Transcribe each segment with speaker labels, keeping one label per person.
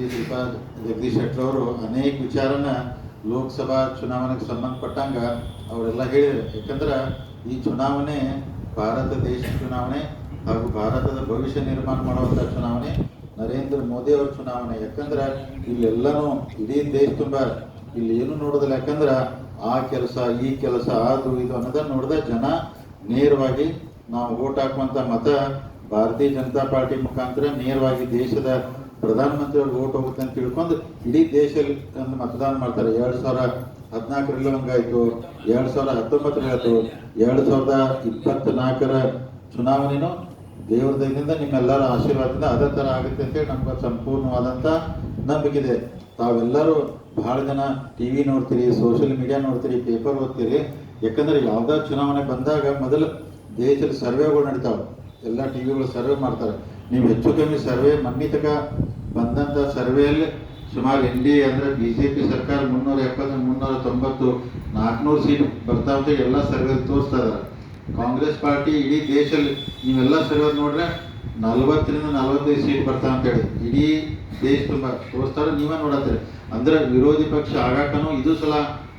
Speaker 1: ದೀಪಾ ಜಗದೀಶ್ ಶೆಟ್ಟರ್ ಅವರು ಅನೇಕ ವಿಚಾರನ ಲೋಕಸಭಾ ಚುನಾವಣೆಗೆ ಸಂಬಂಧಪಟ್ಟಂಗ ಅವರೆಲ್ಲ ಹೇಳಿದರು. ಯಾಕಂದ್ರೆ ಈ ಚುನಾವಣೆ ಭಾರತ ದೇಶ ಚುನಾವಣೆ ಹಾಗೂ ಭಾರತದ ಭವಿಷ್ಯ ನಿರ್ಮಾಣ ಮಾಡುವಂಥ ಚುನಾವಣೆ, ನರೇಂದ್ರ ಮೋದಿ ಅವರ ಚುನಾವಣೆ. ಯಾಕಂದ್ರೆ ಇಲ್ಲೆಲ್ಲನೂ ಇಡೀ ದೇಶ ತುಂಬ ಇಲ್ಲಿ ಏನು ನೋಡೋದಿಲ್ಲ. ಯಾಕಂದ್ರೆ ಆ ಕೆಲಸ, ಈ ಕೆಲಸ, ಅದು, ಇದು ಅನ್ನೋದನ್ನ ನೋಡಿದ ಜನ ನೇರವಾಗಿ ನಾವು ಓಟ್ ಹಾಕುವಂತ ಮತ ಭಾರತೀಯ ಜನತಾ ಪಾರ್ಟಿ ಮುಖಾಂತರ ನೇರವಾಗಿ ದೇಶದ ಪ್ರಧಾನಮಂತ್ರಿ ಅವ್ರಿಗೆ ಓಟ್ ಹೋಗುತ್ತೆ ಅಂತ ತಿಳ್ಕೊಂಡು ಇಡೀ ದೇಶದಲ್ಲಿ ಮತದಾನ ಮಾಡ್ತಾರೆ. ಎರಡು ಸಾವಿರ ಹದಿನಾಲ್ಕರಲ್ಲಿ ಹಂಗಾಯ್ತು, ಎರಡು ಸಾವಿರ ಹತ್ತೊಂಬತ್ತರಲ್ಲಿ ಆಯ್ತು, ಎರಡ್ ಸಾವಿರದ ಇಪ್ಪತ್ನಾಲ್ಕರ ಚುನಾವಣೆನೂ ದೇವರ ದಯದಿಂದ ನಿಮ್ಮೆಲ್ಲರ ಆಶೀರ್ವಾದದಿಂದ ಅದೇ ಥರ ಆಗುತ್ತೆ ಅಂತೇಳಿ ನಮ್ಗೆ ಸಂಪೂರ್ಣವಾದಂಥ ನಂಬಿಕೆ ಇದೆ ತಾವೆಲ್ಲರೂ ಬಹಳ ಜನ ಟಿ ವಿ ನೋಡ್ತೀರಿ, ಸೋಷಿಯಲ್ ಮೀಡಿಯಾ ನೋಡ್ತೀರಿ, ಪೇಪರ್ ಓದ್ತೀರಿ. ಯಾಕಂದ್ರೆ ಯಾವ್ದಾದ್ರು ಚುನಾವಣೆ ಬಂದಾಗ ಮೊದಲು ದೇಶದ ಸರ್ವೆಗಳು ನಡೀತಾವೆ. ಎಲ್ಲ ಟಿ ವಿಗಳು ಸರ್ವೆ ಮಾಡ್ತಾರೆ. ನೀವು ಹೆಚ್ಚು ಕಮ್ಮಿ ಸರ್ವೆ ಮನ್ನಿ ತಕ ಬಂದಂಥ ಸರ್ವೆಯಲ್ಲಿ ಸುಮಾರು ಎನ್ ಡಿ ಎ ಅಂದರೆ ಬಿ ಜೆ ಪಿ ಸರ್ಕಾರ ಮುನ್ನೂರ ಎಪ್ಪತ್ತು, ಮುನ್ನೂರ ತೊಂಬತ್ತು, ನಾಲ್ಕುನೂರು ಸೀಟ್ ಬರ್ತಾವ ಅಂತ ಎಲ್ಲ ಸರ್ವೆ ತೋರಿಸ್ತಾ ಕಾಂಗ್ರೆಸ್ ಪಾರ್ಟಿ ಇಡೀ ದೇಶದಲ್ಲಿ ನೀವೆಲ್ಲ ಸರ್ವೆ ನೋಡ್ರೆ ನಲ್ವತ್ತರಿಂದ ನಲ್ವತ್ತೈದು ಸೀಟ್ ಅಂತ ಅಂತೇಳಿ ಇಡೀ ದೇಶ ತುಂಬ ತೋರಿಸ್ತಾರೆ ನೀವೇ ನೋಡತ್ತೀರಿ. ಅಂದ್ರೆ ವಿರೋಧಿ ಪಕ್ಷ ಆಗಾಕನೂ ಇದು ಸಲ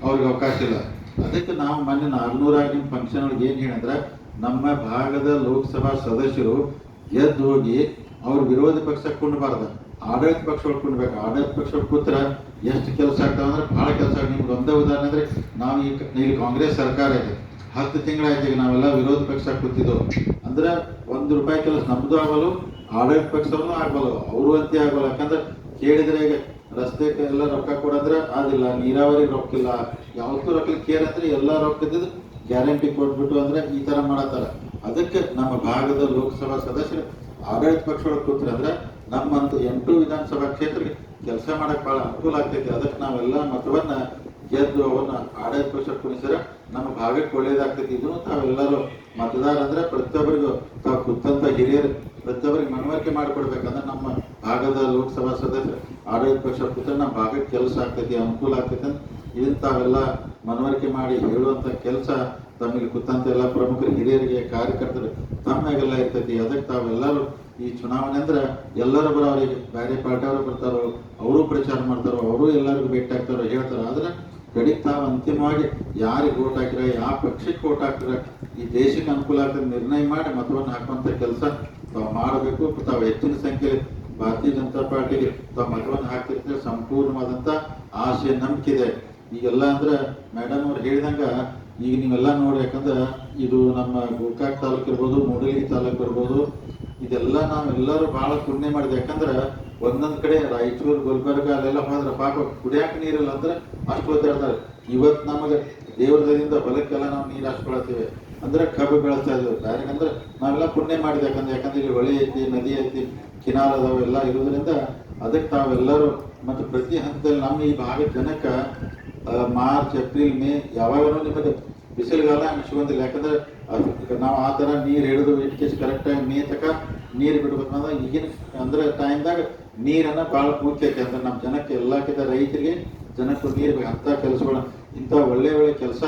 Speaker 1: ಅವ್ರಿಗೆ ಅವಕಾಶ ಇಲ್ಲ. ಅದಕ್ಕೆ ನಾವು ಮೊನ್ನೆ ನಾಲ್ನೂರಾಗಿನ ಫಂಕ್ಷನ್ ಒಳಗೆ ಏನು ಹೇಳಿದ್ರೆ, ನಮ್ಮ ಭಾಗದ ಲೋಕಸಭಾ ಸದಸ್ಯರು ಎದ್ದು ಹೋಗಿ ಅವ್ರ ವಿರೋಧಿ ಪಕ್ಷ ಕುಂಡಬಾರ್ದ ಆಡಳಿತ ಪಕ್ಷ ಕುಂಡ್ಬೇಕು ಆಡಳಿತ ಪಕ್ಷ ಕೂತ್ರ ಎಷ್ಟು ಕೆಲಸ ಆಗ್ತಾವ ಅಂದ್ರೆ ಬಹಳ ಕೆಲಸ ನಿಮ್ಗೆ ಒಂದೇ ಉದಾಹರಣೆ ಅಂದ್ರೆ ನಾವು ಈಗ ಇಲ್ಲಿ ಕಾಂಗ್ರೆಸ್ ಸರ್ಕಾರ ಇದೆ. ಹತ್ತು ತಿಂಗಳಾಯ್ತು ಈಗ ನಾವೆಲ್ಲ ವಿರೋಧ ಪಕ್ಷ ಕೂತಿದ್ದೆವು ಅಂದ್ರೆ ಒಂದು ರೂಪಾಯಿ ಕೆಲಸ ನಮ್ದು ಆಗಲು ಆಡಳಿತ ಪಕ್ಷವನ್ನು ಆಗಬಲ್ಲ ಅವರು ಅಂತ ಆಗಲ್ಲ ಯಾಕಂದ್ರೆ ಕೇಳಿದ್ರೆ ಈಗ ರಸ್ತೆ ಎಲ್ಲ ರೊಕ್ಕ ಕೊಡಂದ್ರೆ ಆಗಿಲ್ಲ ನೀರಾವರಿ ರೊಕ್ಕ ಇಲ್ಲ ಯಾವತ್ತೂ ರೊಕ್ಕ ಕೇರ್ ಅಂದ್ರೆ ಎಲ್ಲ ರೊಕ್ಕದ ಗ್ಯಾರಂಟಿ ಕೊಟ್ಬಿಟ್ಟು ಅಂದ್ರೆ ಈ ತರ ಮಾಡತ್ತಾರ. ಅದಕ್ಕೆ ನಮ್ಮ ಭಾಗದ ಲೋಕಸಭಾ ಸದಸ್ಯರು, ಆಡಳಿತ ಪಕ್ಷಗಳು ಕೂತ್ರೆ ಅಂದ್ರೆ ನಮ್ಮಂತ ಎಂಟು ವಿಧಾನಸಭಾ ಕ್ಷೇತ್ರಕ್ಕೆ ಕೆಲಸ ಮಾಡಕ್ ಬಹಳ ಅನುಕೂಲ ಆಗ್ತೈತಿ. ಅದಕ್ಕೆ ನಾವೆಲ್ಲ ಮತವನ್ನ ಗೆದ್ದು ಅವನ್ನ ಆಡಳಿತ ಪಕ್ಷ ಕುಣಿಸಿದ್ರೆ ನಮ್ಮ ಭಾಗಕ್ಕೆ ಒಳ್ಳೇದಾಗ್ತೈತಿ. ಇದನ್ನು ತಾವೆಲ್ಲರೂ ಮತದಾರ ಅಂದ್ರೆ ಪ್ರತಿಯೊಬ್ಬರಿಗೂ ತಾವು ಕುತ್ತಂತ ಹಿರಿಯರು ಪ್ರತಿಯೊಬ್ಬರಿಗೆ ಮನವರಿಕೆ ಮಾಡಿಕೊಡ್ಬೇಕಂದ್ರೆ ನಮ್ಮ ಭಾಗದ ಲೋಕಸಭಾ ಸದಸ್ಯರು, ಆಡಳಿತ ಪಕ್ಷ ಕೂತ್ರೆ ನಮ್ಮ ಭಾಗಕ್ಕೆ ಕೆಲಸ ಆಗ್ತೈತಿ, ಅನುಕೂಲ ಆಗ್ತೈತಿ ಅಂತ ಇದನ್ನ ತಾವೆಲ್ಲ ಮನವರಿಕೆ ಮಾಡಿ ಹೇಳುವಂತ ಕೆಲಸ ತಮಗೆ ಕುತ್ತಂತ ಎಲ್ಲ ಪ್ರಮುಖರು, ಹಿರಿಯರಿಗೆ, ಕಾರ್ಯಕರ್ತರು ತಮ್ಮಾಗೆಲ್ಲ ಇರ್ತೈತಿ. ಅದಕ್ಕೆ ತಾವೆಲ್ಲರೂ ಈ ಚುನಾವಣೆ ಅಂದ್ರೆ ಎಲ್ಲರೂ ಬರೋರಿಗೆ ಬೇರೆ ಪಾರ್ಟಿಯವರು ಬರ್ತಾರೋ, ಅವರು ಪ್ರಚಾರ ಮಾಡ್ತಾರೋ, ಅವರು ಎಲ್ಲರಿಗೂ ಭೇಟಿ ಆಗ್ತಾರೋ ಹೇಳ್ತಾರೋ. ಆದ್ರೆ ಕಡಿಗೆ ತಾವು ಅಂತಿಮವಾಗಿ ಯಾರಿಗೆ ಓಟ್ ಹಾಕಿರ, ಯಾವ ಪಕ್ಷಕ್ಕೆ ಓಟ್ ಹಾಕಿರ, ಈ ದೇಶಕ್ಕೆ ಅನುಕೂಲ ಆಗ್ತದೆ ನಿರ್ಣಯ ಮಾಡಿ ಮತವನ್ನು ಹಾಕುವಂಥ ಕೆಲಸ ತಾವು ಮಾಡಬೇಕು. ತಾವು ಹೆಚ್ಚಿನ ಸಂಖ್ಯೆಯಲ್ಲಿ ಭಾರತೀಯ ಜನತಾ ಪಾರ್ಟಿಗೆ ತಾವು ಮತವನ್ನು ಹಾಕ್ತಿರ್ತೀವಿ ಸಂಪೂರ್ಣವಾದಂತ ಆಸೆ ನಂಬಿಕೆ ಇದೆ. ಈಗೆಲ್ಲ ಅಂದ್ರೆ ಮೇಡಮ್ ಅವ್ರು ಹೇಳಿದಂಗ ಈಗ ನೀವೆಲ್ಲ ನೋಡಿ ಯಾಕಂದ್ರೆ ಇದು ನಮ್ಮ ಗೋಕಾಕ್ ತಾಲೂಕು ಇರ್ಬೋದು ಮೂಡಲಗಿ ತಾಲೂಕು ಇರ್ಬೋದು, ಇದೆಲ್ಲ ನಾವೆಲ್ಲರೂ ಭಾಳ ಪುಣ್ಯ ಮಾಡಿದೆ ಯಾಕಂದ್ರೆ ಒಂದೊಂದ್ ಕಡೆ ರಾಯಚೂರು, ಗುಲ್ಬರ್ಗ ಅಲ್ಲೆಲ್ಲ ಹೋದ್ರೆ ಪಾಪ ಕುಡಿಯಾಕ ನೀರಿಲ್ಲ ಅಂದ್ರೆ ಅಷ್ಟು ಒದ್ದಾಡ್ತಾರೆ ಇವತ್ತು ನಮಗೆ ದೇವ್ರದಿಂದ ಹೊಲಕ್ಕೆಲ್ಲ ನಾವು ನೀರು ಹಾಸ್ಕೊಳತ್ತೀವಿ. ಅಂದ್ರೆ ಕಬ್ಬು ಬೆಳೆಸ್ತಾ ಇದ್ವಿ. ಯಾಕಂದ್ರೆ ನಾವೆಲ್ಲ ಪುಣ್ಯ ಮಾಡಿದೆ ಯಾಕಂದ್ರೆ ಯಾಕಂದ್ರೆ ಇಲ್ಲಿ ಹೊಳೆ ಐತಿ, ನದಿ ಐತಿ ಕಿನಾಲ್ ಅದಾವೆಲ್ಲ ಇರೋದ್ರಿಂದ ಅದಕ್ಕೆ ತಾವೆಲ್ಲರೂ ಮತ್ತು ಪ್ರತಿ ಹಂತದಲ್ಲಿ ನಮ್ಮ ಈ ಭಾಗದ ಜನಕ್ಕೆ ಮಾರ್ಚ್, ಏಪ್ರಿಲ್, ಮೇ ಯಾವಾಗಲೂ ನಿಮಗೆ ಬಿಸಿಲುಗಾಲ ಅನಿಸ್ಕೊಂದಿಲ್ಲ ಯಾಕಂದ್ರೆ ನಾವು ಆ ಥರ ನೀರು ಹಿಡಿದು ಇಟ್ಕೇಸಿ ಕರೆಕ್ಟಾಗಿ ಮೇ ತಕ ನೀರು ಬಿಡ್ಬೇಕಂದ್ರೆ ಈಗಿನ ಅಂದ್ರೆ ಟೈಮ್ದಾಗ ನೀರನ್ನ ಭಾಳ ಮುಖ್ಯ ಐತೆ ಅಂದ್ರೆ ನಮ್ಮ ಜನಕ್ಕೆ ಎಲ್ಲಕ್ಕಿಂತ ರೈತರಿಗೆ ಜನಕ್ಕೂ ನೀರು ಬೇಕು, ಅಂಥ ಕೆಲಸಗಳು, ಇಂಥ ಒಳ್ಳೆ ಒಳ್ಳೆ ಕೆಲಸ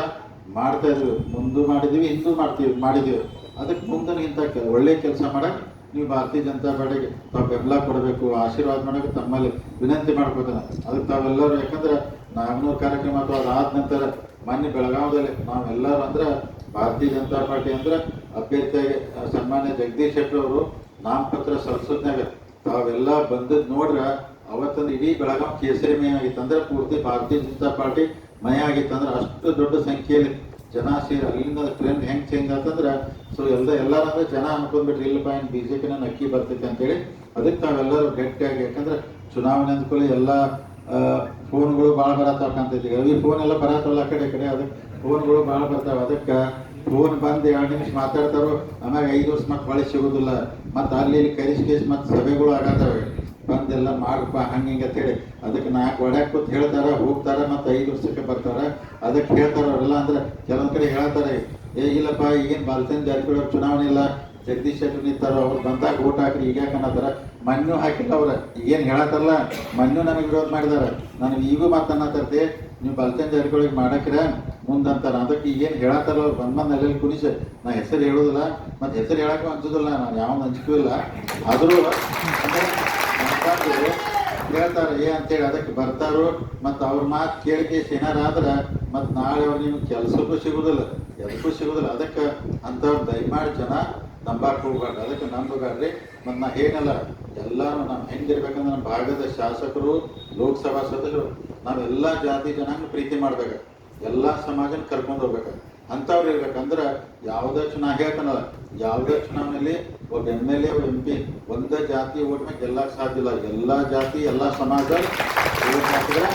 Speaker 1: ಮಾಡ್ತಾ ಇದ್ವಿ. ಮುಂದೂ ಮಾಡಿದೀವಿ, ಹಿಂದೂ ಮಾಡ್ತೀವಿ, ಮಾಡಿದೀವಿ. ಅದಕ್ಕೆ ಮುಂದೆ ಇಂಥ ಒಳ್ಳೆ ಕೆಲಸ ಮಾಡಕ್ಕೆ ನೀವು ಭಾರತೀಯ ಜನತಾ ಪಾರ್ಟಿಗೆ ತಾವು ಬೆಂಬಲ ಕೊಡಬೇಕು, ಆಶೀರ್ವಾದ ಮಾಡೋಕೆ ತಮ್ಮಲ್ಲಿ ವಿನಂತಿ ಮಾಡ್ಕೋತಾನೆ ಅದಕ್ಕೆ ತಾವೆಲ್ಲರೂ ಯಾಕಂದ್ರೆ ನಾಲ್ನೂರು ಕಾರ್ಯಕ್ರಮ ಅಥವಾ ಅದಾದ ನಂತರ ಮೊನ್ನೆ ಬೆಳಗಾವದಲ್ಲಿ ನಾವೆಲ್ಲರೂ ಅಂದ್ರೆ ಭಾರತೀಯ ಜನತಾ ಪಾರ್ಟಿ ಅಂದ್ರೆ ಅಭ್ಯರ್ಥಿಯಾಗಿ ಸನ್ಮಾನ್ಯ ಜಗದೀಶ್ ಶೆಟ್ಟರ್ ಅವರು ನಾಮಪತ್ರ ಸಲ್ಲಿಸೋದ್ನಾಗ ತಾವೆಲ್ಲ ಬಂದದ್ ನೋಡ್ರೆ ಅವತ್ತೊಂದು ಇಡೀ ಬೆಳಗಾವಿ ಕೇಸರಿ ಮಯ ಆಗಿತ್ತು ಅಂದ್ರೆ ಪೂರ್ತಿ ಭಾರತೀಯ ಜನತಾ ಪಾರ್ಟಿ ಮಯ ಆಗಿತ್ತು ಅಂದ್ರೆ ಅಷ್ಟು ದೊಡ್ಡ ಸಂಖ್ಯೆಯಲ್ಲಿ ಜನ ಸೇರಿ ಅಲ್ಲಿಂದ ಟ್ರೆಂಡ್ ಹೆಂಗ್ ಚೇಂಜ್ ಆತಂದ್ರ ಸೊ ಎಲ್ಲ ಎಲ್ಲರಂದ್ರೆ ಜನ ಅನ್ಕೊಂಡ್ಬಿಟ್ರಿ ಇಲ್ಲಪ್ಪ ಇನ್ ಬಿಜೆಪಿನ ನಕ್ಕಿ ಬರ್ತೈತೆ ಅಂತೇಳಿ ಅದಕ್ಕೆ ನಾವೆಲ್ಲರೂ ಗಟ್ಟಿಯಾಗಿ, ಯಾಕಂದ್ರೆ ಚುನಾವಣೆ ಅಂದ್ಕೊಳ್ಳಿ ಎಲ್ಲ ಫೋನ್ಗಳು ಭಾಳ ಬರತ್ತಾವ ಕಾಣ್ತೈತಿ. ಈ ಫೋನ್ ಎಲ್ಲ ಬರತ್ತಲ್ಲ ಆ ಕಡೆ ಕಡೆ, ಅದಕ್ಕೆ ಫೋನ್ಗಳು ಭಾಳ ಬರ್ತಾವೆ. ಅದಕ್ಕೆ ಫೋನ್ ಬಂದು ಎರಡು ನಿಮಿಷ ಮಾತಾಡ್ತಾರೋ, ಆಮ್ಯಾಗ ಐದು ವರ್ಷ ಮತ್ತೆ ಹೊಳೆ ಸಿಗೋದಿಲ್ಲ. ಮತ್ತೆ ಅಲ್ಲಿ ಇಲ್ಲಿ ಕರಿಸಿ ಕೇಸ್ ಮತ್ತೆ ಸಭೆಗಳು ಆಗತ್ತವೆ. ಬಂದೆಲ್ಲ ಮಾಡಪ್ಪ ಹಂಗೆ ಹಿಂಗೆ ಅಂತೇಳಿ ಅದಕ್ಕೆ ನಾಲ್ಕು ಒಡ್ಯಾಕ್ ಕೂತ್ ಹೇಳ್ತಾರೆ, ಹೋಗ್ತಾರೆ ಮತ್ತು ಐದು ವರ್ಷಕ್ಕೆ ಬರ್ತಾರೆ. ಅದಕ್ಕೆ ಹೇಳ್ತಾರೆ ಅವರೆಲ್ಲ ಅಂದ್ರೆ ಕೆಲವೊಂದು ಕಡೆ ಹೇಳ್ತಾರೆ, ಏ, ಇಲ್ಲಪ್ಪ, ಈಗೇನ್ ಬಾಲ್ಚಂದ್ ಜಾರಕಿಹೊಳಿ ಚುನಾವಣೆ ಇಲ್ಲ. ಜಗದೀಶ್ ಶೆಟ್ಟರ್ ನಿಂತಾರ, ಅವ್ರು ಬಂದಾಗ ಓಟ್ ಹಾಕ್ರಿ ಈಗ ಅನ್ನತ್ತಾರ? ಮಣ್ಣು ಹಾಕಿಲ್ಲ ಅವ್ರ. ಏನು ಹೇಳತ್ತಾರಲ್ಲ, ಮಣ್ಣು ನನಗೆ ವಿರೋಧ ಮಾಡಿದಾರ. ನನಗೆ ಈಗೂ ಮಾತು ಅನ್ನತ್ತರ್ತೆ ನೀವು ಬಾಲ್ಚಂದ್ ಜಾರಿಗಳಿಗೆ ಮಾಡಕ್ರ ಮುಂದಂತಾರ. ಅದಕ್ಕೆ ಏನು ಹೇಳತ್ತಾರಲ್ಲ ಅವ್ರು. ಬಂದ್ ಬಂದ್ ಅಲ್ಲಿ ಕುಣಿಸ. ನಾ ಹೆಸರು ಹೇಳೋದಿಲ್ಲ. ಮತ್ತು ಹೆಸರು ಹೇಳಕ್ಕೂ ಅನ್ಸೋದಿಲ್ಲ ನಾನು ಯಾವ ಅಂಜಿಕೂ ಇಲ್ಲ. ಆದರೂ ಅಂದ್ರೆ ಕೇಳ್ತಾರೆ ಏ, ಅಂತೇಳಿ ಅದಕ್ಕೆ ಬರ್ತಾರೋ, ಮತ್ತು ಅವ್ರ ಮಾತು ಕೇಳಿಕೆ ಏನಾರಾದ್ರೆ ಮತ್ತು ನಾಳೆ ಅವ್ರು ನಿಮ್ಗೆ ಕೆಲಸಕ್ಕೂ ಸಿಗುದಿಲ್ಲ. ಕೆಲಸಕ್ಕೂ ಸಿಗುದಿಲ್ಲ. ಅದಕ್ಕೆ ಅಂಥವ್ರು ದಯಮಾಡಿ ಜನ ನಂಬಾಕ್ ಹೋಗ್ಬಾರ್ದು ಅದಕ್ಕೆ ನಂಬಬೇಡ್ರಿ ಮತ್ತು ನಾ ಏನಲ್ಲ ಎಲ್ಲರೂ ನಾವು ಹೆಂಗಿರ್ಬೇಕಂದ್ರೆ ನಮ್ಮ ಭಾಗದ ಶಾಸಕರು, ಲೋಕಸಭಾ ಸದಸ್ಯರು, ನಾವೆಲ್ಲ ಜಾತಿ ಜನಾಂಗ ಪ್ರೀತಿ ಮಾಡ್ಬೇಕು ಎಲ್ಲ ಸಮಾಜನ ಕರ್ಕೊಂಡು ಹೋಗ್ಬೇಕು ಅಂಥವ್ರು ಇರ್ಬೇಕಂದ್ರೆ ಯಾವುದೇ ಚುನಾವ ಹೇಳ್ತಾನಲ್ಲ ಯಾವುದೇ ಚುನಾವಣೆಯಲ್ಲಿ ಒಬ್ಬ ಎಂ ಎಲ್ ಎ, ಒಬ್ಬ ಎಂ ಪಿ, ಒಂದೇ ಜಾತಿ ಓಟ್ ಮೇಲೆ ಗೆಲ್ಲಕ್ಕೆ ಸಾಧ್ಯ ಇಲ್ಲ. ಎಲ್ಲ ಜಾತಿ, ಎಲ್ಲ ಸಮಾಜ ಓಟ್ ಹಾಕಿದ್ರೆ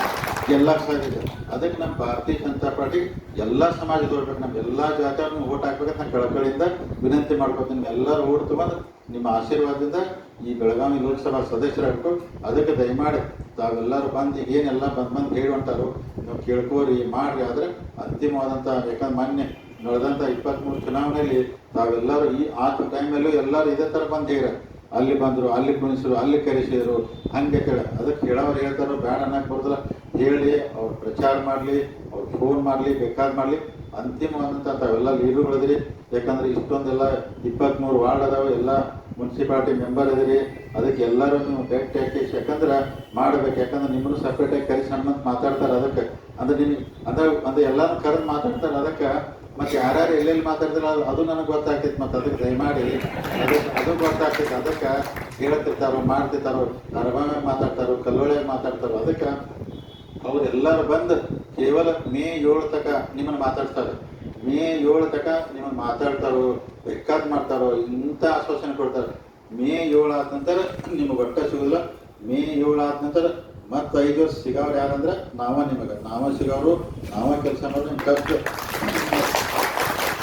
Speaker 1: ಗೆಲ್ಲಕ್ಕೆ ಸಾಧ್ಯ ಇದೆ ಅದಕ್ಕೆ ನಮ್ಮ ಭಾರತೀಯ ಜನತಾ ಪಾರ್ಟಿ ಎಲ್ಲ ಸಮಾಜದ ಓಡ್ಬೇಕು ನಮ್ಮ ಎಲ್ಲ ಜಾತಿಯವ್ರನ್ನ ಓಟ್ ಹಾಕ್ಬೇಕಂತ ನಾನು ಕಳಕಳಿಯಿಂದ ವಿನಂತಿ ಮಾಡ್ಕೊತೀನಿ. ಎಲ್ಲರೂ ಓಟ್ ತಗೊಂಡು ನಿಮ್ಮ ಆಶೀರ್ವಾದದಿಂದ ಈ ಬೆಳಗಾವಿ ಲೋಕಸಭಾ ಸದಸ್ಯರಾಗಬೇಕು ಅದಕ್ಕೆ ದಯಮಾಡಿ ತಾವೆಲ್ಲರೂ ಬಂದು ಏನೆಲ್ಲ ಬಂದು ಬಂದು ಹೇಳಿ ಹೊಂಟಾರು ನೀವು ಕೇಳ್ಕೋರಿ, ಮಾಡ್ರಿ. ಆದರೆ ಅಂತಿಮವಾದಂಥ ಯಾಕಂದ್ರೆ ಮೊನ್ನೆ ನಡೆದಂಥ ಇಪ್ಪತ್ತ್ಮೂರು ಚುನಾವಣೆಯಲ್ಲಿ ತಾವೆಲ್ಲರೂ ಈ, ಆ ಟೈಮಲ್ಲೂ ಎಲ್ಲರೂ ಇದೇ ಥರ ಬಂದು ಹೇಳ ಅಲ್ಲಿ ಬಂದರು, ಅಲ್ಲಿ ಕುಣಿಸಿದ್ರು, ಅಲ್ಲಿ ಕರೆಸಿದ್ರು, ಹಂಗೆ ಕೇಳ. ಅದಕ್ಕೆ ಕೇಳೋರು ಹೇಳ್ತಾರೋ ಬೇಡ ಅನ್ನಕ್ಕೆ ಬರೋದಿಲ್ಲ. ಹೇಳಿ, ಅವ್ರು ಪ್ರಚಾರ ಮಾಡಲಿ, ಅವ್ರು ಫೋನ್ ಮಾಡಲಿ, ಬೇಕಾದ್ ಮಾಡಲಿ. ಅಂತಿಮವಾದಂಥ ತಾವೆಲ್ಲ ಲೀಡರ್ಗಳಿದ್ರಿ. ಯಾಕಂದ್ರೆ ಇಷ್ಟೊಂದೆಲ್ಲ ಇಪ್ಪತ್ತ್ಮೂರು ವಾರ್ಡ್ ಅದಾವೆ, ಎಲ್ಲ ಮುನ್ಸಿಪಾಲ್ಟಿ ಮೆಂಬರ್ ಇದ್ದೀರಿ, ಅದಕ್ಕೆ ಎಲ್ಲರೂ ನೀವು ಭೇಟಿ ಹಾಕಿ ಯಾಕಂದ್ರೆ ಮಾಡ್ಬೇಕು, ಯಾಕಂದ್ರೆ ನಿಮ್ಮನ್ನು ಸಪ್ರೇಟಾಗಿ ಕರೆಸಿ ಹನುಮಂತ ಮಾತಾಡ್ತಾರೆ ಅದಕ್ಕೆ. ಅಂದ್ರೆ ನಿಮ್ಗೆ ಅದ ಅಂದ್ರೆ ಎಲ್ಲರೂ ಕರೆದು ಮಾತಾಡ್ತಾರೆ ಅದಕ್ಕೆ. ಮತ್ತೆ ಯಾರ್ಯಾರು ಎಲ್ಲೆಲ್ಲಿ ಮಾತಾಡ್ತಾರ ಅದು ನನಗೆ ಗೊತ್ತಾಗ್ತೈತೆ ಮತ್ತೆ ಅದಕ್ಕೆ ದಯಮಾಡಿ ಅದಕ್ಕೆ ಅದು ಗೊತ್ತಾಗ್ತೈತೆ ಅದಕ್ಕೆ ಹೇಳ್ತಿರ್ತಾರೋ ಮಾಡ್ತಿರ್ತಾರೋ ಅರಬಾಮ್ಯಾಗ ಮಾತಾಡ್ತಾರೋ ಕಲ್ಲೊಳೆ ಮಾತಾಡ್ತಾರೋ, ಅದಕ್ಕೆ ಅವರೆಲ್ಲರೂ ಬಂದು ಕೇವಲ ಮೇ ಏಳು ತಕ ನಿಮ್ಮನ್ನು ಮಾತಾಡ್ತಾರೆ. ಮೇ ಏಳು ತಕ ನಿಮ್ಮನ್ನು ಮಾತಾಡ್ತಾರೋ. ಬೇಕಾದ್ ಮಾಡ್ತಾರೋ, ಇಂಥ ಆಶ್ವಾಸನೆ ಕೊಡ್ತಾರೆ. ಮೇ ಏಳು ಆದ ನಂತರ ನಿಮಗೆ ಒಟ್ಟ ಸಿಗೋದಿಲ್ಲ. ಮೇ ಏಳು ಆದ ನಂತರ ಮತ್ತು ಐದು ವರ್ಷ ಸಿಗೋರು ಯಾರಂದ್ರೆ ನಾವ ನಿಮಗೆ. ನಾವ ಸಿಗೋರು, ನಾವ ಕೆಲಸ ಮಾಡೋದು ನಿಮ್ಮ ಕಷ್ಟ.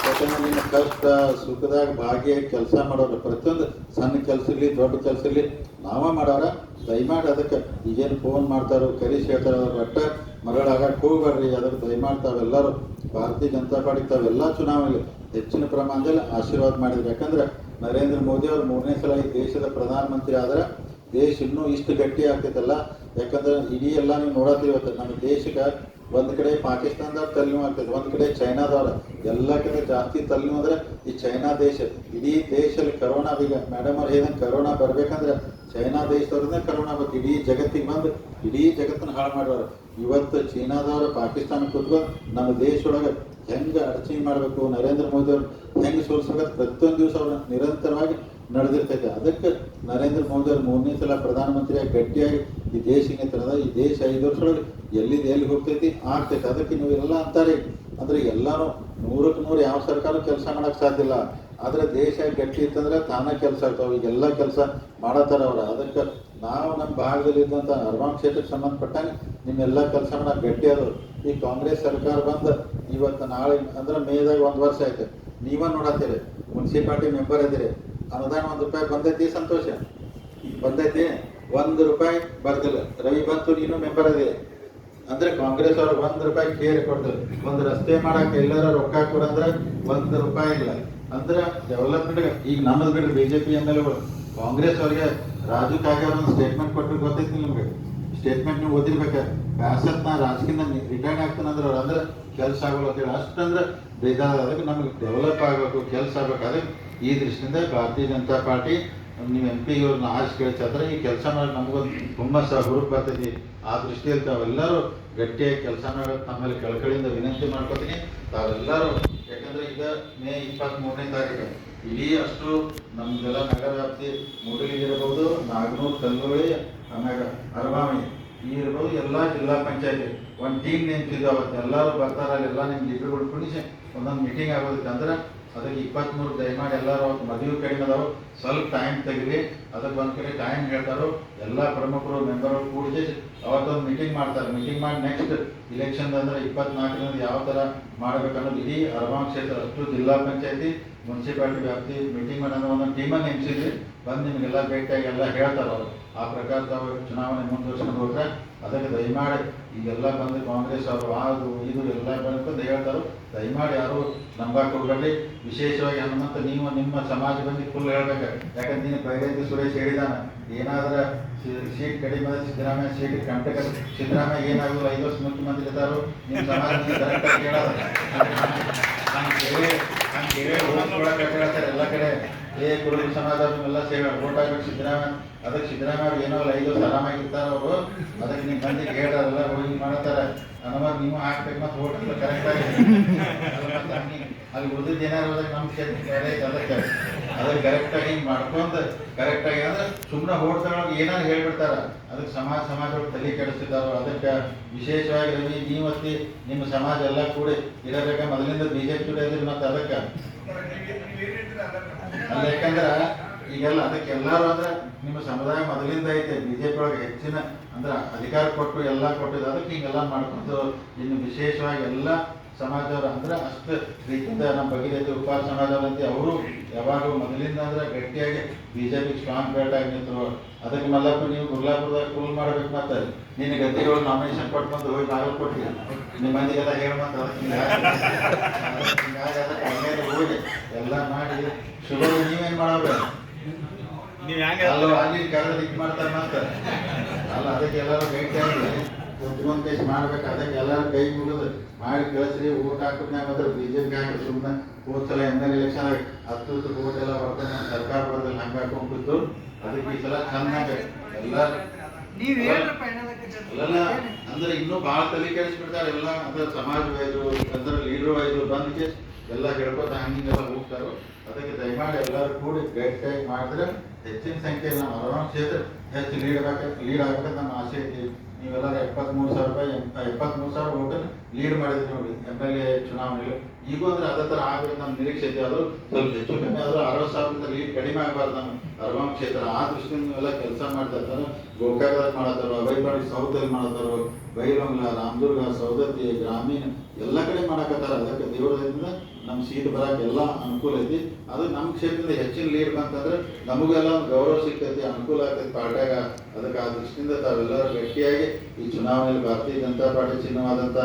Speaker 1: ಯಾಕಂದ್ರೆ ನಿಮ್ಮ ಕಷ್ಟ, ಸುಖದಾಗ ಭಾಗ್ಯ ಕೆಲಸ ಮಾಡೋರು ಪ್ರತಿಯೊಂದು ಸಣ್ಣ ಕೆಲಸ ಇರಲಿ, ದೊಡ್ಡ ಕೆಲಸ ಇರಲಿ, ನಾವ ಮಾಡೋರ, ದಯಮಾಡಿ ಅದಕ್ಕೆ ಈಗೇನು ಫೋನ್ ಮಾಡ್ತಾರೋ ಕರೀಶ್ ಹೇಳ್ತಾರೋ ಒಟ್ಟ ಮಗಳಾಗಕ್ಕೆ ಕೂಗರ್ರಿ, ಅದರ ದಯಮಾಡಿ ಮಾಡ್ತಾವೆಲ್ಲರೂ ಭಾರತೀಯ ಜನತಾ ಪಾರ್ಟಿ ತಾವೆಲ್ಲ ಚುನಾವಣೆಯಲ್ಲಿ ಹೆಚ್ಚಿನ ಪ್ರಮಾಣದಲ್ಲಿ ಆಶೀರ್ವಾದ ಮಾಡಿದ್ರು. ಯಾಕಂದ್ರೆ ನರೇಂದ್ರ ಮೋದಿ ಅವರು ಮೂರನೇ ಸಲ ಈ ದೇಶದ ಪ್ರಧಾನಮಂತ್ರಿ ಆದ್ರೆ ದೇಶ ಇನ್ನೂ ಇಷ್ಟು ಗಟ್ಟಿ ಆಗ್ತೈತಲ್ಲ. ಯಾಕಂದ್ರೆ ಇಡೀ ಎಲ್ಲ ನೀವು ನೋಡತ್ತೀವಿ ಇವತ್ತು, ನಮ್ಮ ದೇಶಕ್ಕೆ ಒಂದ್ ಕಡೆ ಪಾಕಿಸ್ತಾನದಾಗ ತಲೆನೋವು ಆಗ್ತದೆ ಒಂದ್ ಕಡೆ ಚೈನಾದವ್ರ. ಎಲ್ಲ ಕಡೆ ಜಾಸ್ತಿ ತಲೆನೋವು ಅಂದ್ರೆ ಈ ಚೈನಾ ದೇಶ. ಇಡೀ ದೇಶದಲ್ಲಿ ಕರೋನಾ ಈಗ ಮೇಡಮ್ ಅವ್ರು ಏನಂತ ಕರೋನಾ ಬರ್ಬೇಕಂದ್ರೆ ಚೈನಾ ದೇಶದವ್ರನ್ನೇ ಕರೋನಾ ಬಂತು ಇಡೀ ಜಗತ್ತಿಗೆ ಬಂದು, ಇಡೀ ಜಗತ್ತನ್ನ ಹಾಳು ಮಾಡೋರು ಇವತ್ತು ಚೀನಾದವರು ಪಾಕಿಸ್ತಾನ ಕೂತ್ಕೊ, ನಮ್ಮ ದೇಶದೊಳಗೆ ಹೆಂಗೆ ಅಡಚಣೆ ಮಾಡಬೇಕು ನರೇಂದ್ರ ಮೋದಿ ಅವ್ರು, ಹೆಂಗೆ ಸೋಲ್ಸಬೇಕು ಪ್ರತಿಯೊಂದು ದಿವಸ ಅವ್ರ ನಿರಂತರವಾಗಿ ನಡೆದಿರ್ತೈತೆ. ಅದಕ್ಕೆ ನರೇಂದ್ರ ಮೋದಿ ಅವರು ಮೂರನೇ ಸಲ ಪ್ರಧಾನಮಂತ್ರಿಯಾಗಿ ಗಟ್ಟಿಯಾಗಿ ಈ ದೇಶ ತರದ, ಈ ದೇಶ ಐದು ವರ್ಷದೊಳಗೆ ಎಲ್ಲಿದೆ ಎಲ್ಲಿ ಹೋಗ್ತೈತಿ, ಆಗ್ತೈತೆ. ಅದಕ್ಕೆ ನೀವು ಎಲ್ಲ ಅಂತಾರೆ. ಅಂದ್ರೆ ಎಲ್ಲರೂ ನೂರಕ್ಕೆ ನೂರು ಯಾವ ಸರ್ಕಾರ ಕೆಲಸ ಮಾಡಕ್ ಸಾಧ್ಯ ಇಲ್ಲ. ಆದ್ರೆ ದೇಶ ಗಟ್ಟಿ ಇತ್ತಂದ್ರೆ ತಾನೇ ಕೆಲಸ ಆಗ್ತಾವೆ. ಈಗೆಲ್ಲ ಕೆಲಸ ಮಾಡತ್ತಾರ ಅವ್ರ. ಅದಕ್ಕೆ ನಾವು ನಮ್ಮ ಭಾಗದಲ್ಲಿ ಇದ್ದಂಥ ಅರ್ವಾನ್ ಕ್ಷೇತ್ರಕ್ಕೆ ಸಂಬಂಧಪಟ್ಟಂಗೆ ನಿಮ್ಮೆಲ್ಲ ಕೆಲಸ ಮಾಡಕ್ಕೆ ಗಟ್ಟಿ ಅದು. ಈ ಕಾಂಗ್ರೆಸ್ ಸರ್ಕಾರ ಬಂದು ಇವತ್ತು ನಾಳೆ, ಅಂದ್ರೆ ಮೇದಾಗ ಒಂದು ವರ್ಷ ಆಯ್ತು. ನೀವ ನೋಡತ್ತೀರಿ, ಮುನ್ಸಿಪಾಲ್ಟಿ ಮೆಂಬರ್ ಇದ್ದೀರಿ. ಅನುದಾನ ಒಂದು ರೂಪಾಯಿ ಬಂದೈತಿ ಸಂತೋಷ. ಬಂದೈತಿ, ಒಂದು ರೂಪಾಯಿ ಬರ್ದಿಲ್ಲ. ರವಿ ಬಂತು, ನೀನು ಮೆಂಬರ್ ಅದೇ ಅಂದ್ರೆ ಕಾಂಗ್ರೆಸ್ ಅವ್ರು ಒಂದು ರೂಪಾಯಿ ಕೇರ್ ಕೊಡ್ತಾರೆ ಒಂದು ರಸ್ತೆ ಮಾಡಕ್ಕೆ ಎಲ್ಲರ ರೊಕ್ಕ ಕೊಡಂದ್ರೆ ಒಂದು ರೂಪಾಯಿ ಇಲ್ಲ. ಅಂದ್ರೆ ಡೆವಲಪ್ಮೆಂಟ್ ಈಗ ನಮ್ಮದು ಬಿಡ್ರಿ ಬಿಜೆಪಿ ಎಂ ಎಲ್ ಕಾಂಗ್ರೆಸ್ ಅವರಿಗೆ ರಾಜು ಕಾಗೆ ಒಂದು ಸ್ಟೇಟ್ಮೆಂಟ್ ಕೊಟ್ಟರು ಗೊತ್ತೈತಿ ನಿಮ್ಗೆ. ಸ್ಟೇಟ್ಮೆಂಟ್ ನೀವು ಓದಿರ್ಬೇಕ ಬ್ಯಾಸತ್ ನಾ ರಾಜಕೀಯ ರಿಟೈರ್ಡ್ ಆಗ್ತಾನಂದ್ರೆ ಅವ್ರು ಅಂದ್ರೆ ಕೆಲಸ ಆಗೋಲ್ಲ ಅಂತೇಳಿ ಅಷ್ಟಂದ್ರೆ ಬೇಜಾರ ಅದಕ್ಕೆ ನಮ್ಗೆ ಡೆವಲಪ್ ಆಗಬೇಕು, ಕೆಲಸ ಆಗ್ಬೇಕು. ಅದಕ್ಕೆ ಈ ದೃಷ್ಟಿಯಿಂದ ಭಾರತೀಯ ಜನತಾ ಪಾರ್ಟಿ, ನೀವು ಎಂ ಪಿ ಇವ್ರನ್ನ ಆಶ್ ಕೇಳ್ತಾರೆ ಈ ಕೆಲಸ ಮಾಡಿ ನಮಗೊಂದು ಹುಮ್ಮಸ್ಸ ಹುರುಪ್ ಬರ್ತೈತಿ. ಆ ದೃಷ್ಟಿಯಲ್ಲಿ ತಾವೆಲ್ಲರೂ ಗಟ್ಟಿಯಾಗಿ ಕೆಲಸ ಮಾಡೋದು ತಮ್ಮಲ್ಲಿ ಕೆಳಕಳಿಯಿಂದ ವಿನಂತಿ ಮಾಡ್ಕೊತೀನಿ. ತಾವೆಲ್ಲರೂ, ಯಾಕಂದ್ರೆ ಈಗ ಮೇ ಇಪ್ಪತ್ತ್ ಮೂರನೇ ತಾರೀಕು. ಇಡೀ ಅಷ್ಟು ನಮ್ದೆಲ್ಲ ನಗರ ವ್ಯಾಪ್ತಿ ಮೂಡಲಿಗೆ ಇರಬಹುದು ನಾಗನೂರು, ಕಲ್ಲೋಳಿ, ಆಮ್ಯಾಗ ಈ ಇರ್ಬೋದು, ಎಲ್ಲ ಜಿಲ್ಲಾ ಪಂಚಾಯತಿ. ಒಂದು ಟೀಮ್ ನಿಂತಿದ್ದು ಅವತ್ತು. ಎಲ್ಲರೂ ಬರ್ತಾರ ಎಲ್ಲ ನಿಮ್ಮ ಇಬ್ಬರು ಕುಣಿಸಿ ಒಂದೊಂದು ಮೀಟಿಂಗ್ ಆಗೋದಕ್ಕೆ ಅಂದ್ರೆ ಅದಕ್ಕೆ ಇಪ್ಪತ್ತ್ಮೂರು ದಯಮಾಡಿ ಎಲ್ಲರೂ ಅವತ್ತು ಮದುವೆ ಕಡಿಮೆ ಅದಾವೆ. ಸ್ವಲ್ಪ ಟೈಮ್ ತೆಗಿರಿ ಅದಕ್ಕೆ ಒಂದು ಕಡೆ ಟೈಮ್ ಹೇಳ್ತಾರೋ. ಎಲ್ಲ ಪ್ರಮುಖರು ಮೆಂಬರ್ ಕೂಡಿಸಿ ಅವತ್ತೊಂದು ಮೀಟಿಂಗ್ ಮಾಡ್ತಾರೆ. ಮೀಟಿಂಗ್ ಮಾಡಿ ನೆಕ್ಸ್ಟ್ ಇಲೆಕ್ಷನ್ ಅಂದ್ರೆ ಇಪ್ಪತ್ನಾಲ್ಕರಿಂದ ಯಾವ ಥರ ಮಾಡ್ಬೇಕನ್ನೋದು ಇಡೀ ಅರವಾನ್ ಕ್ಷೇತ್ರ, ಅಷ್ಟು ಜಿಲ್ಲಾ ಪಂಚಾಯತಿ ಮುನ್ಸಿಪಾಲ್ಟಿ ವ್ಯಾಪ್ತಿ ಮೀಟಿಂಗ್ ಮಾಡಿ ಒಂದೊಂದು ಟೀಮನ್ನು ನೇಮಿಸಿದ್ವಿ ಬಂದು ನಿಮಗೆಲ್ಲ ಭೇಟಿಯಾಗಿ ಎಲ್ಲ ಹೇಳ್ತಾರೆ ಅವರು. ಆ ಪ್ರಕಾರ ತಾವು ಚುನಾವಣೆ ಮುಂದುವರ್ಸ್ಕೊಂಡು ಹೋದ್ರೆ ಅದಕ್ಕೆ ದಯಮಾಡಿ ಈಗೆಲ್ಲ ಬಂದು ಕಾಂಗ್ರೆಸ್ ಅವರು ಅದು ಇದು ಎಲ್ಲ ಬಂದು ಹೇಳ್ತಾರೆ. ದಯಮಾಡಿ ಯಾರು ನಂಬಕ್ಕೆ ಹೋಗ್ಬೇಡಿ. ವಿಶೇಷವಾಗಿ ಹನುಮಂತ, ನೀವು ನಿಮ್ಮ ಸಮಾಜ ಬಂದು ಫುಲ್ ಹೇಳ್ಬೇಕು. ಯಾಕಂದ್ರೆ ನೀನು ಬೈರೇಂದ್ರ ಸುರೇಶ್ ಹೇಳಿದಾನ. ಏನಾದ್ರ ಸೀಟ್ ಕಡಿಮೆ ಸಿದ್ದರಾಮಯ್ಯ ಸೀಟ್ ಕಂಟಕ ಸಿದ್ದರಾಮಯ್ಯ ಏನಾಗಲ್ಲ ಐದು ವರ್ಷ ಮುಖ್ಯಮಂತ್ರಿ ಇರ್ತಾರೋ ನಿಮ್ಮ ಸಮಾಜ ಕರೆಕ್ಟಾಗಿ ಹೇಳ್ತಾರೆ ಎಲ್ಲ ಕಡೆ ಏ ಕುರುಬ ಸಮಾಜ ಎಲ್ಲ ಸೇವೆ ಓಟ್ ಹಾಕ್ಬೇಕು ಸಿದ್ದರಾಮಯ್ಯ, ಅದಕ್ಕೆ ಸಿದ್ದರಾಮಯ್ಯ ಏನೋ ಅಲ್ಲ ಐದು ಆರಾಮಾಗಿರ್ತಾರ ಅವರು. ಅದಕ್ಕೆ ನಿಮ್ಮ ಮಂದಿಗೆ ಎಲ್ಲ ಹೋಗಿ ಮಾಡ್ತಾರೆ. ಅನುಮಾನ ನೀವು ಹಾಕ್ಬೇಕು ಮತ್ತು ಓಟ್ ಕರೆಕ್ಟಾಗಿ ಅಲ್ಲ ಉಳಿದಿದ್ದು ಏನಾರು ಅದಕ್ಕೆ ನಮ್ಮ ಕ್ಷೇತ್ರ ಬೇರೆ ಅದಕ್ಕೆ ಅದಕ್ಕೆ ಕರೆಕ್ಟಾಗಿ ಮಾಡ್ಕೊಂತ ಕರೆಕ್ಟಾಗಿ ಅಂದ್ರೆ ಸುಮ್ಮನೆ ಏನಾದ್ರು ಏನಾರು ಹೇಳ್ಬಿಡ್ತಾರ. ಅದಕ್ಕೆ ಸಮಾಜ ಸಮಾಜಗಳು ತಲೆ ಕೆಡಿಸ್ತಿದ್ದಾರೋ. ಅದಕ್ಕೆ ವಿಶೇಷವಾಗಿ ರವಿ ನೀವತ್ತಿ ನಿಮ್ಮ ಸಮಾಜ ಎಲ್ಲ ಕೂಡಿ ಇರಬೇಕ ಮೊದಲಿಂದ ಬಿ ಜೆ ಪಿ ಇದ್ರಿ ಮತ್ತೆ ಅದಕ್ಕೆ. ಅಲ್ಲ, ಯಾಕಂದ್ರ ಈಗೆಲ್ಲ ಅದಕ್ಕೆ ಎಲ್ಲರೂ ಅಂದ್ರೆ ನಿಮ್ಮ ಸಮುದಾಯ ಮೊದಲಿಂದ ಐತೆ. ಬಿಜೆಪಿ ಒಳಗೆ ಹೆಚ್ಚಿನ ಅಂದ್ರ ಅಧಿಕಾರ ಕೊಟ್ಟು ಎಲ್ಲ ಕೊಟ್ಟಿದ್ದು. ಅದಕ್ಕೆ ಹಿಂಗೆಲ್ಲ ಮಾಡ್ಕೊಂಡು ಇನ್ನು ವಿಶೇಷವಾಗಿ ಎಲ್ಲ ಸಮಾಜದವ್ರು ಅಂದ್ರೆ ಅಷ್ಟು ರೀತಿಯಿಂದ ನಮ್ಮ ಬಗೆಹರಿದ ಉಪಾಸ ಸಮಾಜವಂತಿ ಅವರು ಯಾವಾಗ ಮೊದಲಿಂದ ಅಂದ್ರೆ ಗಟ್ಟಿಯಾಗಿ ಬಿಜೆಪಿ ಸ್ಟ್ರಾಂಗ್ ಬೇಟ ನಿಂತರು. ಅದಕ್ಕೆ ಮಲ್ಲಪ್ಪ ನೀವು ಗುರ್ಲಾಪುರದಾಗ ಕೂಲ್ ಮಾಡ್ಬೇಕು ಮತ್ತೆ. ನಿನ್ನ ಗದ್ದೆಗಳು ನಾಮಿನೇಷನ್ ಕೊಟ್ಕೊಂಡು ಹೋಗಿ ನಾವು ಕೊಟ್ಟಿಲ್ಲ ನಿಮ್ಮ ಮಂದಿಗೆಲ್ಲ ಹೇಳ ಮತ್ತೆ ಅದಕ್ಕೆ ಹೋಗಿ ಎಲ್ಲ ಮಾಡಿ. ಶುಭ ನೀವೇನ್ ಮಾಡಬೇಕು
Speaker 2: ನೀವು ಹೆಂಗ
Speaker 1: ಅಲ್ಲ ಕರೆದು ಇದು ಮಾಡ್ತಾರೆ ಮತ್ತೆ. ಅಲ್ಲ ಅದಕ್ಕೆ ಎಲ್ಲರೂ ಭೇಟಿ ಕುತ್ಕೊಂಡ್ ಕೇಸ್ ಮಾಡ್ಬೇಕು ಅದಕ್ಕೆ ಎಲ್ಲರೂ ಕೈ ಮುಗಿದು ಮಾಡಿ ಕಳಿಸ್ರಿ ಓಟ್ ಹಾಕಿದ್ನಾಗ ಮಾತ್ರ ಬಿ ಜೆ ಪಿ ಹಾಕಿ ಸುಮ್ಮನೆ ಹೋದ್ ಸಲ ಎಲೆಕ್ಷನ್ ಆಗಿ ಹತ್ತು ಹತ್ತು ಓಟ್ ಎಲ್ಲ ಬರ್ತಾನೆ ಸರ್ಕಾರ ಬರ್ದಲ್ಲಿ ಹಂಗೆ ಹಾಕೊಂಡ್ಬಿಟ್ಟು ಅದಕ್ಕೆ ಈ ಸಲ ಚೆನ್ನಾಗಿ ಎಲ್ಲ ಎಲ್ಲ ಅಂದ್ರೆ ಇನ್ನೂ ಭಾಳ ತಲೆ ಕೆಡಿಸ್ಬಿಡ್ತಾರೆ ಎಲ್ಲ ಅಂದ್ರೆ ಸಮಾಜ ವೈದ್ರು ಅಂದ್ರೆ ಲೀಡರ್ ವೈದ್ರು ಬಂದ್ ಕೇಸ್ ಎಲ್ಲ ಹೇಳ್ಕೊತ ಹಂಗಿಂಗೆಲ್ಲ ಹೋಗ್ತಾರೆ ಅದಕ್ಕೆ ದಯಮಾಡಿ ಎಲ್ಲರೂ ಕೂಡಿ ಗಟ್ಟಿಯಾಗಿ ಮಾಡಿದ್ರೆ ಹೆಚ್ಚಿನ ಸಂಖ್ಯೆಯಲ್ಲಿ ನಮ್ಮ ಅರವಣ ಕ್ಷೇತ್ರ ಹೆಚ್ಚು ಲೀಡ್ ಆಗ್ಬೇಕು ಲೀಡ್ ಆಗ್ಬೇಕಂತ ನಮ್ಮ ಆಸೆ ಐತಿ. ನೀವೆಲ್ಲರೂ ಎಪ್ಪತ್ಮೂರು ಸಾವಿರ ರೂಪಾಯಿ ಎಪ್ಪತ್ಮೂರು ಸಾವಿರ ಓಟನ್ನು ಲೀಡ್ ಮಾಡಿದ್ರಿ ನೋಡಿ ಎಂ ಎಲ್ ಎ ಚುನಾವಣೆಗಳು ಈಗೂ ಅಂದ್ರೆ ಅದೇ ಥರ ಆಗಬೇಕು ನಮ್ಮ ನಿರೀಕ್ಷೆ ಇದೆ. ಅದು ಸ್ವಲ್ಪ ಹೆಚ್ಚು ಕಮ್ಮಿ ಆದ್ರೂ ಅರವತ್ತು ಸಾವಿರದಿಂದ ಲೀಡ್ ಕಡಿಮೆ ಆಗಬಾರ್ದು ನಮ್ಮ ಅರವಣ ಕ್ಷೇತ್ರ. ಆ ದೃಷ್ಟಿಯಿಂದ ಎಲ್ಲಾ ಕೆಲಸ ಮಾಡ್ತಾ ಇರ್ತಾರೆ ಗೋಕಾಕದಲ್ಲಿ ಮಾಡತ್ತಾರೋ ಅಭಯಪಾಡಿ ಸೌದಲ್ಲಿ ಮಾಡತ್ತಾರೋ ಬೈರಂಗ್ಲ ರಾಮದುರ್ಗ ಸೌದತ್ತಿ ಗ್ರಾಮೀಣ ಎಲ್ಲ ಕಡೆ ಮಾಡಕತ್ತಾರ. ಅದಕ್ಕೆ ದೇವರದಿಂದ ನಮ್ಮ ಸೀಟ್ ಬರಕ್ಕೆ ಎಲ್ಲ ಅನುಕೂಲ ಐತಿ. ಅದು ನಮ್ಮ ಕ್ಷೇತ್ರದಿಂದ ಹೆಚ್ಚಿನ ಲೀಡ್ ಬಂತಂದ್ರೆ ನಮಗೆಲ್ಲ ಗೌರವ ಸಿಗ್ತೈತಿ, ಅನುಕೂಲ ಆಗ್ತೈತಿ ಪಾರ್ಟಿಯಾಗ. ಅದಕ್ಕೆ ಆ ದೃಷ್ಟಿಯಿಂದ ತಾವೆಲ್ಲರೂ ಗಟ್ಟಿಯಾಗಿ ಈ ಚುನಾವಣೆಯಲ್ಲಿ ಭಾರತೀಯ ಜನತಾ ಪಾರ್ಟಿ ಚಿನ್ನವಾದಂಥ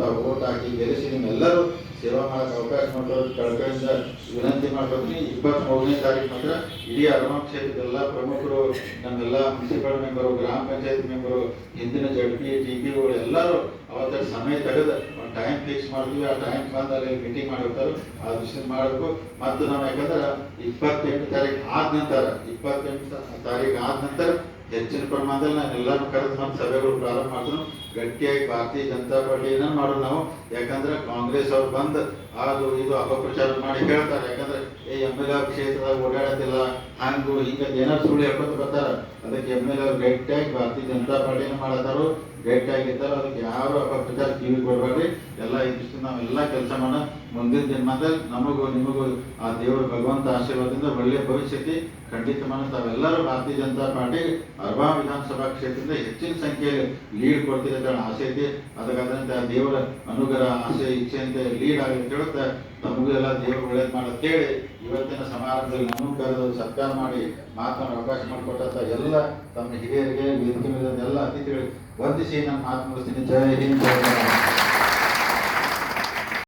Speaker 1: ತಾವು ಓಟ್ ಹಾಕಿ ಗೆಲ್ಲಿಸಿ ನಿಮ್ಮೆಲ್ಲರೂ ಸೇವಾ ಮಾಡಕ್ಕೆ ಅವಕಾಶ ಮಾಡೋದು ಕಳ್ಕಳಿಂದ ವಿನಂತಿ ಮಾಡ್ಕೊತೀನಿ. ಇಪ್ಪತ್ತ್ ಮೂರನೇ ತಾರೀಕು ಮಾತ್ರ ಇಡೀ ಅರಮಾ ಕ್ಷೇತ್ರದೆಲ್ಲ ಪ್ರಮುಖರು, ನಮ್ಮೆಲ್ಲ ಮುನ್ಸಿಪಲ್ ಮೆಂಬರು, ಗ್ರಾಮ ಪಂಚಾಯತ್ ಮೆಂಬರು, ಹಿಂದಿನ ಜಡ್ ಪಿ ಟಿ ಪಿಗಳು ಎಲ್ಲರೂ ಅವತ್ತ ಸಮಯ ತೆಗೆದ ಒಂದು ಟೈಮ್ ಫಿಕ್ಸ್ ಮಾಡ್ತೀವಿ. ಆ ಟೈಮ್ ಬಂದಲ್ಲಿ ಮೀಟಿಂಗ್ ಮಾಡಿರ್ತಾರೆ. ಆ ದೃಷ್ಟಿ ಮಾಡಬೇಕು. ಮತ್ತು ನಾವು ಯಾಕಂದ್ರೆ ಇಪ್ಪತ್ತೆಂಟು ತಾರೀಕು ಆದ ನಂತರ, ಇಪ್ಪತ್ತೆಂಟು ತಾರೀಕು ಆದ ನಂತರ ಹೆಚ್ಚಿನ ಪ್ರಮಾಣದಲ್ಲಿ ನಾನು ಎಲ್ಲರೂ ಕರೆದು ನಮ್ಮ ಸಭೆಗಳು ಪ್ರಾರಂಭ ಮಾಡಿದ್ರು. ಗಟ್ಟಿಯಾಗಿ ಭಾರತೀಯ ಜನತಾ ಪಾರ್ಟಿ ಏನೇನು ಮಾಡೋದು ನಾವು. ಯಾಕಂದ್ರೆ ಕಾಂಗ್ರೆಸ್ ಅವ್ರು ಬಂದು ಅದು ಇದು ಅಪಪ್ರಚಾರ ಮಾಡಿ ಹೇಳ್ತಾರೆ. ಯಾಕಂದ್ರೆ, ಏ, ಎಂ ಎಲ್ ಎ ಕ್ಷೇತ್ರದಾಗ ಓಡಾಡೋದಿಲ್ಲ. ಹಂಗು ಈಗ ಏನಾರು ಸುಳ್ಳು ಹೇಳ್ಕೊತ ಬರ್ತಾರ. ಅದಕ್ಕೆ ಎಂ ಎಲ್ ಎ ಗಟ್ಟಿಯಾಗಿ ಭಾರತೀಯ ಜನತಾ ಪಾರ್ಟಿನ ಮಾಡತ್ತಾರೋ ಗಟ್ಟಿಯಾಗಿದ್ದಾರೋ ಅದಕ್ಕೆ ಯಾರು ಅಪಪ್ರಚಾರ ಕಿವಿ ಕೊಡಬೇಡ್ರಿ. ಎಲ್ಲ ಇದಿಷ್ಟು ನಾವೆಲ್ಲ ಕೆಲಸ ಮಾಡೋಣ. ಮುಂದಿನ ಜನ್ಮದಲ್ಲಿ ನಮಗೂ, ನಿಮಗೂ ಆ ದೇವರು ಭಗವಂತ ಆಶೀರ್ವಾದದಿಂದ ಒಳ್ಳೆಯ ಭವಿಷ್ಯಕ್ಕೆ ಖಂಡಿತ ಮಾಡ ತಾವೆಲ್ಲರೂ ಭಾರತೀಯ ಜನತಾ ಪಾರ್ಟಿ ಅರ್ಬಾ ವಿಧಾನಸಭಾ ಕ್ಷೇತ್ರದಿಂದ ಹೆಚ್ಚಿನ ಸಂಖ್ಯೆಯಲ್ಲಿ ಲೀಡ್ ಕೊಡ್ತೀರಿ ಅಂತ ಆಸೆ ಐತಿ ಅದಕ್ಕಾದಂತೆ ದೇವರ ಅನುಗ್ರಹ ಆಸೆ, ಇಚ್ಛೆಯಂತೆ ಲೀಡ್ ಆಗಲಿ ಅಂತ ನಮಗೂ ಎಲ್ಲ ದೇವರು ಒಳ್ಳೇದು ಮಾಡೋದು ಕೇಳಿ ಇವತ್ತಿನ ಸಮಾರಂಭದಲ್ಲಿ ನಮ್ಮ ಕರೆದು ಸತ್ಕಾರ ಮಾಡಿ ಮಾತನಾಡೋ ಅವಕಾಶ ಮಾಡಿಕೊಟ್ಟಂತ ಎಲ್ಲ ತಮ್ಮ ಹಿರಿಯರಿಗೆ, ವೇದಿಕೆ ಎಲ್ಲ ಅತಿಥಿಗಳಿಗೆ ವಂದಿಸಿ ನಮ್ಮ ಮಾತು ಮುಗಿಸ್ತೀನಿ ಜಯ ಹಿಂದ್.